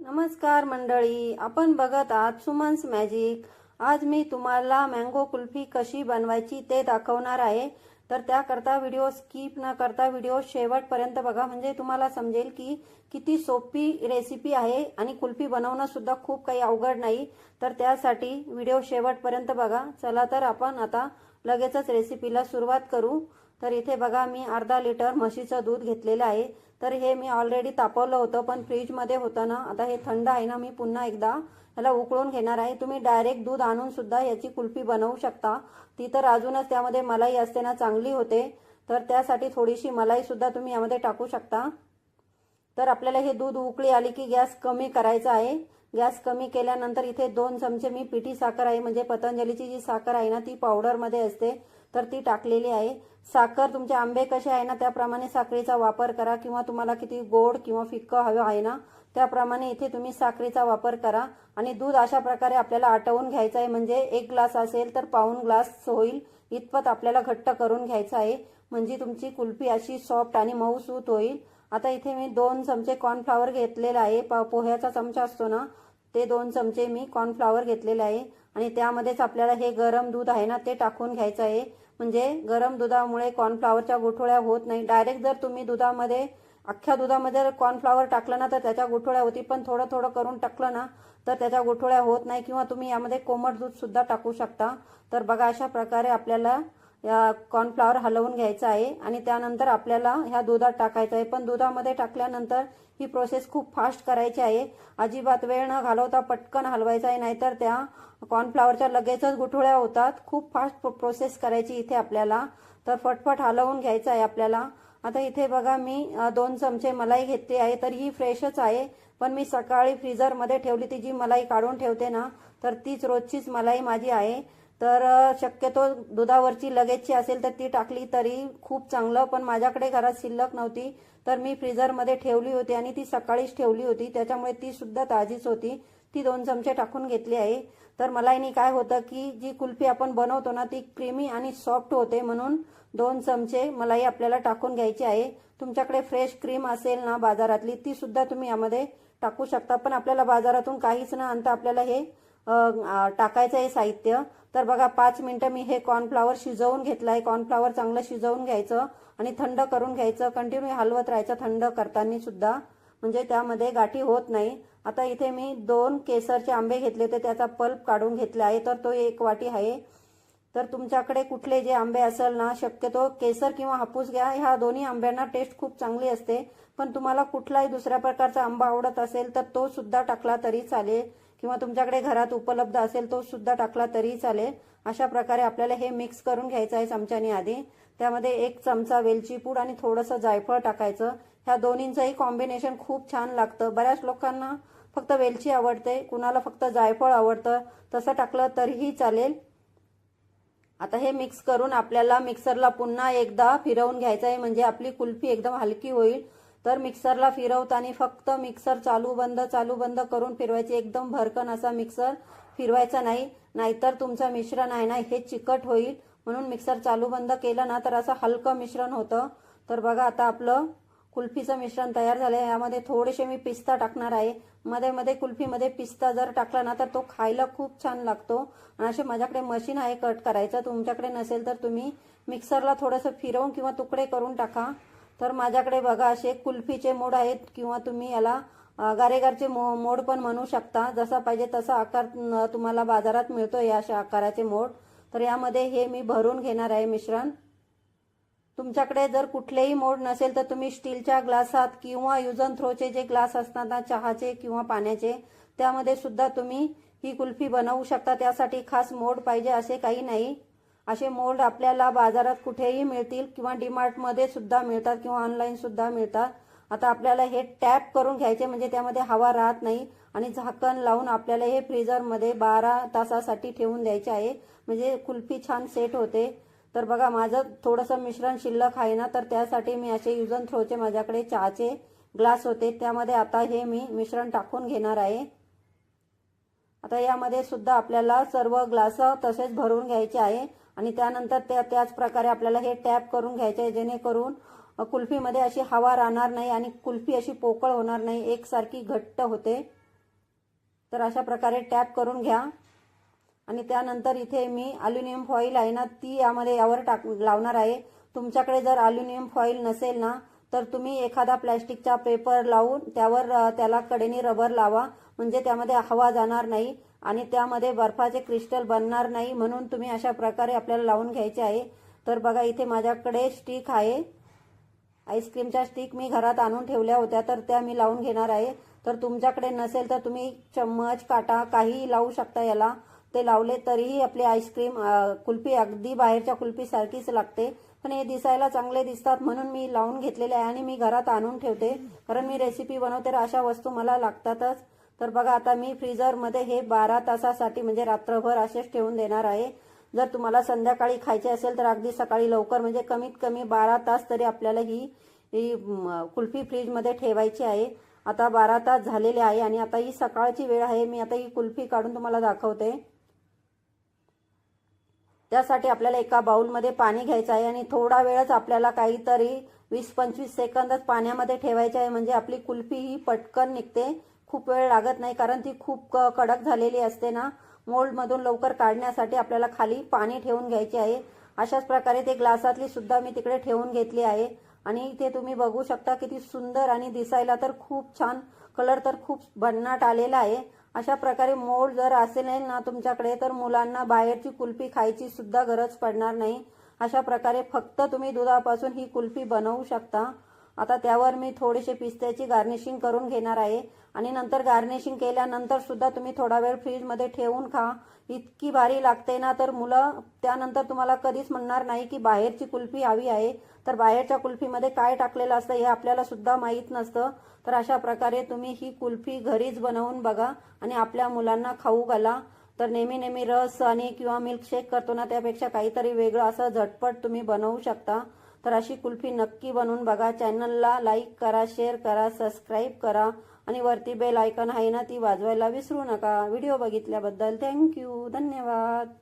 नमस्कार मंडळी आपण बघत आहात सुमन्स मॅजिक आज मी तुम्हाला मँगो कुल्फी कशी बनवायची ते दाखवणार आहे. तर त्याकरता व्हिडिओ स्किप न करता व्हिडिओ शेवटपर्यंत बघा. म्हणजे तुम्हाला समजेल की किती सोपी रेसिपी आहे आणि कुल्फी बनवणं सुद्धा खूप काही अवघड नाही. तर त्यासाठी व्हिडिओ शेवटपर्यंत बघा. चला तर आपण आता लगेचच रेसिपीला सुरुवात करू. तर इथे बघा मी अर्धा लिटर म्हशीचं दूध घेतलेलं आहे. तर हे मी ऑलरेडी तापवलं होतं पण फ्रीजमध्ये होतं ना आता हे थंड आहे ना मी पुन्हा एकदा ह्याला उकळून घेणार आहे. तुम्ही डायरेक्ट दूध आणून सुद्धा याची कुल्फी बनवू शकता. ती तर अजूनच त्यामध्ये मलाई असते ना चांगली होते. तर त्यासाठी थोडीशी मलाई सुद्धा तुम्ही यामध्ये टाकू शकता. तर आपल्याला हे दूध उकळी आली की गॅस कमी करायचा आहे. गॅस कमी केल्यानंतर इथे दोन चमचे मी पिठी साखर आहे म्हणजे पतंजलीची जी साखर आहे ना ती पावडरमध्ये असते. तर ती टाकलेली आहे. साखर तुमचे आंबे कसे आहे ना त्याप्रमाणे साखरेचा वापर करा किंवा तुम्हाला किती गोड किंवा फिक्कं हवं आहे ना त्याप्रमाणे इथे तुम्ही साखरेचा वापर करा. आणि दूध अशा प्रकारे आपल्याला आटवून घ्यायचं आहे. म्हणजे एक ग्लास असेल तर पाऊन ग्लास होईल. इतपत आपल्याला घट्ट करून घ्यायचं आहे. म्हणजे तुमची कुल्फी अशी सॉफ्ट आणि मऊसूत होईल. आता इथे मी दोन चमचे कॉर्नफ्लॉवर घेतलेला आहे. प पोह्याचा चमचा असतो ना ते दोन चमचे मी कॉर्नफ्लॉवर घेतलेले आहे. आणि त्यामध्येच आपल्याला हे गरम दूध आहे ना ते टाकून घ्यायचं आहे. म्हणजे गरम दुधामुळे कॉर्नफ्लॉवरच्या गोठोळ्या होत नाही. डायरेक्ट जर तुम्ही दुधामध्ये अख्ख्या दुधामध्ये जर कॉर्नफ्लॉवर टाकलं ना तर त्याच्या गोठोळ्या होती. पण थोडं थोडं करून टाकलं ना तर त्याच्या गोठोळ्या होत नाही. किंवा तुम्ही यामध्ये कोमट दूध सुद्धा टाकू शकता. तर बघा अशा प्रकारे आपल्याला या कॉर्नफ्लॉवर हलवून घ्यायचं आहे आणि त्यानंतर आपल्याला ह्या दुधात टाकायचं आहे. पण दुधामध्ये टाकल्यानंतर ही प्रोसेस खूप फास्ट करायची आहे. अजिबात वेळ न घालवता पटकन हलवायचा आहे नाहीतर त्या कॉर्नफ्लॉवरच्या लगेचच गुठळ्या होतात. खूप फास्ट प्रोसेस करायची इथे आपल्याला. तर फटफट हलवून घ्यायचं आहे आपल्याला. आता इथे बघा मी दोन चमचे मलाई घेतली आहे तर ही फ्रेशच आहे. पण मी सकाळी फ्रीजरमध्ये ठेवली ती जी मलाई काढून ठेवते ना तर तीच रोजचीच मलाई माझी आहे. तर शक्यतो दुधावरची लगेचची असेल तर ती टाकली तरी खूप चांगलं पण माझ्याकडे घरात शिल्लक नव्हती. तर मी फ्रीझरमध्ये ठेवली होती आणि ती सकाळीच ठेवली होती. त्याच्यामुळे ती सुद्धा ताजीच होती. ती दोन चमचे टाकून घेतली आहे. तर मला याने काय होतं की जी कुल्फी आपण बनवतो ना ती क्रीमी आणि सॉफ्ट होते म्हणून दोन चमचे मलाई आपल्याला टाकून घ्यायची आहे. तुमच्याकडे फ्रेश क्रीम असेल ना बाजारातली ती सुद्धा तुम्ही यामध्ये टाकू शकता. पण आपल्याला बाजारातून काहीच ना आणता आपल्याला हे टाकायचं आहे साहित्य. तर बघा पाच मिनटं मी हे कॉर्नफ्लावर शिजवून घेतलं आहे कॉर्नफ्लावर चांगलं शिजवून घ्यायचं आणि थंड करून घ्यायचं. कंटिन्यू हलवत राहायचं थंड करताना सुद्धा. म्हणजे त्यामध्ये गाठी होत नाही. आता इथे मी दोन केसरचे आंबे घेतले होते. त्याचा पल्प काढून घेतला आहे. तर तो एक वाटी आहे. तर तुमच्याकडे कुठले जे आंबे असेल ना शक्यतो केसर किंवा हापूस घ्या. ह्या दोन्ही आंब्यांना टेस्ट खूप चांगली असते. पण तुम्हाला कुठलाही दुसऱ्या प्रकारचा आंबा आवडत असेल तर तो सुद्धा टाकला तरी चालेल. किंवा तुमच्याकडे घरात उपलब्ध असेल तो सुद्धा टाकला तरी चालेल. अशा प्रकारे आपल्याला हे मिक्स करून घ्यायचं आहे चमच्याने आधी. त्यामध्ये एक चमचा वेलची पूड आणि थोडंसं जायफळ टाकायचं. ह्या दोन्हींचंही कॉम्बिनेशन खूप छान लागतं. बऱ्याच लोकांना फक्त वेलची आवडते. कुणाला फक्त जायफळ आवडतं तसं टाकलं तरीही चालेल. आता हे मिक्स करून आपल्याला मिक्सरला पुन्हा एकदा फिरवून घ्यायचं आहे. म्हणजे आपली कुल्फी एकदम हलकी होईल. तर मिक्सरला फिरवताना फक्त मिक्सर चालू बंद चालू बंद करून फिरवायचे. एकदम भरकन असा मिक्सर फिरवायचा नाही. नाहीतर तुमचं मिश्रण आहे ना हे चिकट होईल. म्हणून मिक्सर चालू बंद केलं ना तर असं हलकं मिश्रण होतं. तर बघा आता आपलं कुल्फीचं मिश्रण तयार झालं आहे यामध्ये थोडेसे मी पिस्ता टाकणार आहे. मध्ये मध्ये कुल्फीमध्ये पिस्ता जर टाकला ना तर तो खायला खूप छान लागतो. आणि असे माझ्याकडे मशीन आहे कट करायचं. तुमच्याकडे नसेल तर तुम्ही मिक्सरला थोडंसं फिरवून किंवा तुकडे करून टाका. तर माझ्याकडे बघा असे कुल्फीचे मोड आहेत किंवा तुम्ही याला गारेगारचे मो मोड पण म्हणू शकता. जसा पाहिजे तसा आकार तुम्हाला बाजारात मिळतो या अशा आकाराचे मोड. तर यामध्ये हे मी भरून घेणार आहे मिश्रण. तुमच्याकडे जर कुठलेही मोड नसेल तर तुम्ही स्टीलच्या ग्लासात किंवा युजन थ्रोचे जे ग्लास असतात ना चहाचे किंवा पाण्याचे त्यामध्ये सुद्धा तुम्ही ही कुल्फी बनवू शकता. त्यासाठी खास मोड पाहिजे असे काही नाही. असे मोल्ड आपल्याला बाजारात कुठेही मिळतील किंवा डीमार्टमध्ये सुद्धा मिळतात किंवा ऑनलाईन सुद्धा मिळतात. आता आपल्याला हे टॅप करून घ्यायचे म्हणजे त्यामध्ये हवा राहत नाही आणि झाकण लावून आपल्याला हे फ्रीजरमध्ये बारा तासासाठी ठेवून द्यायचे आहे. म्हणजे कुल्फी छान सेट होते. तर बघा माझं थोडंसं मिश्रण शिल्लक आहे ना तर त्यासाठी मी असे युजन थ्रोचे माझ्याकडे चहाचे ग्लास होते. त्यामध्ये आता हे मी मिश्रण टाकून घेणार आहे. आता यामध्ये सुद्धा आपल्याला सर्व ग्लास तसेच भरून घ्यायचे आहे. आणि त्यानंतर त्या त्याच प्रकारे आपल्याला हे टॅप करून घ्यायचे आहे जेणेकरून कुल्फीमध्ये अशी हवा राहणार नाही आणि कुल्फी अशी पोकळ होणार नाही एकसारखी घट्ट होते. तर अशा प्रकारे टॅप करून घ्या. आणि त्यानंतर इथे मी अल्युमिनियम फॉईल आहे ना ती यामध्ये यावर टाक लावणार आहे. तुमच्याकडे जर अल्युमिनियम फॉईल नसेल ना तर तुम्ही एखादा प्लॅस्टिकचा पेपर लावून त्यावर त्याला कडेने रबर लावा. म्हणजे त्यामध्ये हवा जाणार नाही. आणि त्यामध्ये बर्फाचे क्रिस्टल बनणार नाही म्हणून तुम्ही अशा प्रकारे आपल्याला लावून घ्यायचे आहे. तर बघा इथे माझ्याकडे स्टिक आहे. आईस्क्रीमच्या स्टिक मी घरात आणून ठेवल्या होत्या तर त्या मी लावून घेणार आहे. तर तुमच्याकडे नसेल तर तुम्ही चम्मच काटा काहीही लावू शकता याला. ते लावले तरीही आपली आईस्क्रीम कुल्फी अगदी बाहेरच्या कुल्फीसारखीच लागते. पण हे दिसायला चांगले दिसतात म्हणून मी लावून घेतलेले आहे आणि मी घरात आणून ठेवते. कारण मी रेसिपी बनवते तर अशा वस्तू मला लागतातच. तर बघा आता मी फ्रीजरमध्ये हे बारा तासासाठी म्हणजे रात्रभर असेच ठेवून देणार आहे. जर तुम्हाला संध्याकाळी खायचे असेल तर अगदी सकाळी लवकर म्हणजे कमीत कमी बारा तास तरी आपल्याला ही ही कुल्फी फ्रीजमध्ये ठेवायची आहे. आता बारा तास झालेले आहे आणि आता ही सकाळची वेळ आहे. मी आता ही कुल्फी काढून तुम्हाला दाखवते. त्यासाठी आपल्याला एका बाउलमध्ये पाणी घ्यायचं आहे आणि थोडा वेळच आपल्याला काहीतरी वीस पंचवीस सेकंदच पाण्यामध्ये ठेवायचे आहे. म्हणजे आपली कुल्फी ही पटकन निघते. खूप वेळ लागत नाही कारण ती खूप क- कडक झालेली असते ना. मोल्डमधून लवकर काढण्यासाठी आपल्याला खाली पाणी ठेवून घ्यायचे आहे. अशाच प्रकारे ते ग्लासातली सुद्धा मी तिकडे ठेवून घेतली आहे. आणि इथे तुम्ही बघू शकता किती सुंदर आणि दिसायला तर खूप छान कलर तर खूप भन्नाट आलेला आहे. अशा प्रकारे मोड जर असेल ना तुमच्याकडे तर मुलांना बाहेरची कुल्फी खायची सुद्धा गरज पडणार नाही. अशा प्रकारे फक्त तुम्ही दुधापासून ही कुल्फी बनवू शकता. आता त्यावर मी थोडीशी पिस्त्याची गार्निशिंग करून घेणार आहे. आणि नंतर गार्निशिंग केल्यानंतर सुद्धा तुम्ही थोडा वेळ फ्रीजमध्ये ठेवून खा. इतकी भारी लागते ना तर मुलं त्यानंतर तुम्हाला कधीच म्हणणार नाही की बाहेरची कुल्फी हवी आहे. तर बाहेरच्या कुल्फीमध्ये काय टाकलेलं असतं हे आपल्याला सुद्धा माहीत नसतं. तर अशा प्रकारे तुम्ही ही कुल्फी घरीच बनवून बघा आणि आपल्या मुलांना खाऊ घाला. तर नेहमी नेहमी रस आणि किंवा मिल्कशेक करतो ना त्यापेक्षा काहीतरी वेगळं असं झटपट तुम्ही बनवू शकता. तर अशी कुल्फी नक्की बनवून बघा. चॅनलला लाईक करा शेअर करा सबस्क्राईब करा आणि वरती बेल आयकन आहे ना ती वाजवायला विसरू नका. व्हिडिओ बघितल्याबद्दल थँक्यू. धन्यवाद.